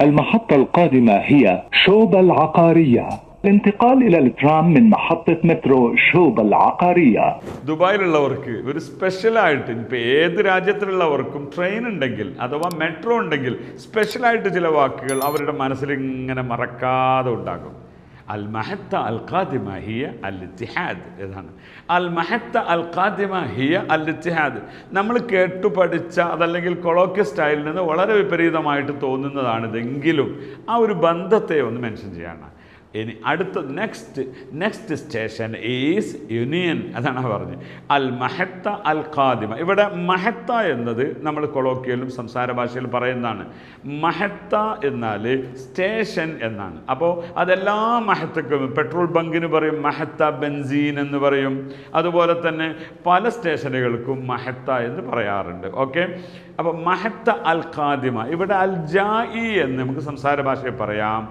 المحطة القادمة هي شوبة العقارية الانتقال إلى الترام من محطة مترو شوبة العقارية ദുബായിലുള്ളവർക്ക് ഒരു സ്പെഷ്യലായിട്ട് ഇപ്പോൾ ഏത് രാജ്യത്തിലുള്ളവർക്കും ട്രെയിൻ ഉണ്ടെങ്കിൽ അഥവാ മെട്രോ ഉണ്ടെങ്കിൽ സ്പെഷ്യലായിട്ട് ചില വാക്കുകൾ അവരുടെ മനസ്സിൽ ഇങ്ങനെ മറക്കാതെ ഉണ്ടാകും അൽ മഹത്ത അൽ ഖാദിമ ഹിയ അൽ ഇത്തിഹാദ് ഇതാണ്. അൽ മഹത്ത അൽ ഖാദിമ ഹിയ അൽ ഇത്തിഹാദ് നമ്മൾ കേട്ടു പഠിച്ച അതല്ലെങ്കിൽ കൊളോക്കിയ സ്റ്റൈലിൽ നിന്ന് വളരെ വിപരീതമായിട്ട് തോന്നുന്നതാണിതെങ്കിലും ആ ഒരു ബന്ധത്തെ ഒന്ന് മെൻഷൻ ചെയ്യാണ്. ഇനി അടുത്ത next next station is Union അതാണ് പറഞ്ഞത്. അൽ മഹത്ത അൽ ഖാദിമ ഇവിടെ മഹത്ത എന്നത് നമ്മൾ കൊളോക്കിയലും സംസാര ഭാഷയിൽ പറയുന്നതാണ്. മഹത്ത എന്നാൽ സ്റ്റേഷൻ എന്നാണ്. അപ്പോൾ അതെല്ലാ മഹത്തക്കും പെട്രോൾ ബങ്കിന് പറയും മഹത്ത ബെൻസീൻ എന്ന് പറയും. അതുപോലെ തന്നെ പല സ്റ്റേഷനുകൾക്കും മഹത്ത എന്ന് പറയാറുണ്ട്. ഓക്കെ? അപ്പോൾ മഹത്ത അൽ ഖാദിമ ഇവിടെ അൽ ജായി എന്ന് നമുക്ക് സംസാര ഭാഷയിൽ പറയാം.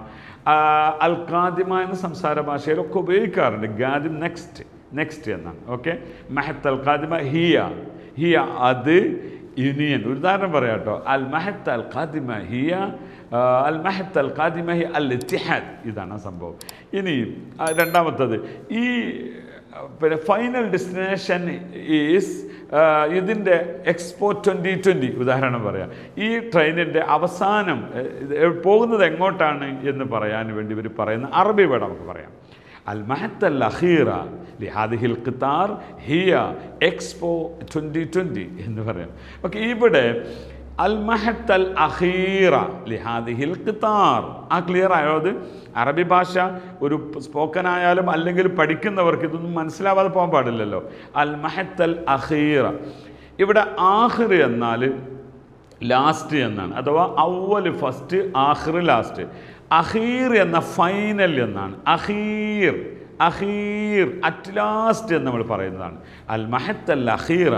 അൽ ഖാദിമ എന്ന സംസാര ഭാഷയിലൊക്കെ ഉപയോഗിക്കാറുണ്ട്. ഖാദിം നെക്സ്റ്റ് നെക്സ്റ്റ് എന്നാണ്. ഓക്കെ മെഹത്ത് അൽ ഖാദിമ ഹിയ. ഹിയ അത് യൂണിയൻ ഒരു ഉദാഹരണം പറയാം കേട്ടോ. അൽ മെഹത്ത് അൽ ഖാദിമ ഹിയ അൽ മെഹത്ത് അൽ ഖാദിമ ഹിയ അൽ ഇത്തിഹാദ്. ഇതാണ് ആ സംഭവം. ഇനി രണ്ടാമത്തത്. ഈ പിന്നെ ഫൈനൽ ഡെസ്റ്റിനേഷൻ ഈസ് ഇതിന്റെ എക്സ്പോ ട്വന്റി ട്വന്റി ഉദാഹരണം പറയാം. ഈ ട്രെയിനിന്റെ അവസാനം പോകുന്നത് എങ്ങോട്ടാണ് എന്ന് പറയാൻ വേണ്ടി ഇവർ പറയുന്ന അറബി വേണം നമുക്ക് പറയാം. അഹീറ ലിഹാദിഹിൽ ഖിത്താർ ഹിയ എക്സ്പോ ട്വന്റി ട്വന്റി എന്ന് പറയാം. ഓക്കെ ഇവിടെ അൽ മഹത്ത് അൽ അഖീറ ലിഹാദിഹിൽ ഖിത്താർ. ആ ക്ലിയർ ആയോ അറബി ഭാഷ ഒരു സ്പോക്കൻ ആയാലും അല്ലെങ്കിൽ പഠിക്കുന്നവർക്ക് ഇതൊന്നും മനസ്സിലാവാതെ പോകാൻ പാടില്ലല്ലോ. അൽ മഹത്തൽ അഹീറ ഇവിടെ ആഹിർ എന്നാൽ ലാസ്റ്റ് എന്നാണ്. അഥവാ ഔവൽ ഫസ്റ്റ് ആഹിർ ലാസ്റ്റ് അഹീർ എന്ന ഫൈനൽ എന്നാണ്. അഹീർ അഹീർ അറ്റ് ലാസ്റ്റ് എന്ന് നമ്മൾ പറയുന്നതാണ്. അൽ മഹത്തൽ അഹീറ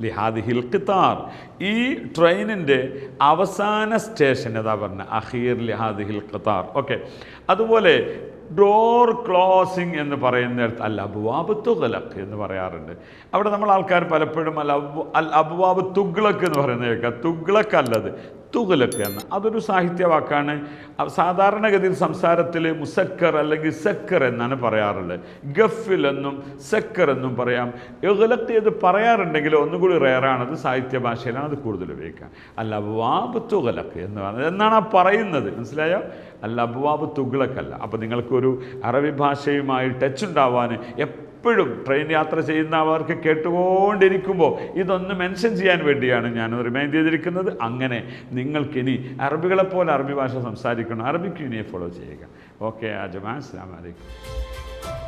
ലിഹാദിഹിൽ ഖിത്താർ. ഈ ട്രെയിനിന്റെ അവസാന സ്റ്റേഷൻ ഏതാ പറഞ്ഞ? അഹീർ ലിഹാദിഹിൽ ഖിത്താർ. ഓക്കെ. അതുപോലെ ഡോർ ക്ലോസിംഗ് എന്ന് പറയുന്നിടത്ത് അൽ അബുവാബ് തുഗലക്ക് എന്ന് പറയാറുണ്ട്. അവിടെ നമ്മൾ ആൾക്കാർ പലപ്പോഴും അൽ അബു അൽ അബുവാബ് തുഗ്ലക്ക് എന്ന് പറയുന്നത് കേൾക്കുക തുഗ്ലക്ക് തുഗലക്ക് എന്ന് അതൊരു സാഹിത്യവാക്കാണ്. സാധാരണഗതിയിൽ സംസാരത്തിൽ മുസക്കർ അല്ലെങ്കിൽ സക്കർ എന്നാണ് പറയാറുള്ളത്. ഗഫിൽ എന്നും സക്കർ എന്നും പറയാം. യുഗലക്ക് ഇത് പറയാറുണ്ടെങ്കിൽ ഒന്നുകൂടി റെയറാണ്. അത് സാഹിത്യ ഭാഷയിലാണ് അത് കൂടുതൽ ഉപയോഗിക്കുക. അല്ല അബ്വാബ് തുകലക്ക് എന്ന് പറയുന്നത് എന്നാണ് ആ പറയുന്നത്. മനസ്സിലായോ? അല്ല അബ്വാബ് തുകലക്കല്ല അപ്പോൾ നിങ്ങൾക്കൊരു അറബി ഭാഷയുമായി ടച്ച് ഉണ്ടാവാൻ എപ്പോഴും ട്രെയിൻ യാത്ര ചെയ്യുന്ന അവർക്ക് കേട്ടുകൊണ്ടിരിക്കുമ്പോൾ ഇതൊന്ന് മെൻഷൻ ചെയ്യാൻ വേണ്ടിയാണ് ഞാൻ റിമൈൻഡ് ചെയ്തിരിക്കുന്നത്. അങ്ങനെ നിങ്ങൾക്കിനി അറബികളെപ്പോലെ അറബി ഭാഷ സംസാരിക്കണം. അറബിക്ക് ഇനിയെ ഫോളോ ചെയ്യുക. ഓക്കെ അജമാ അസ്സാം വലൈക്കും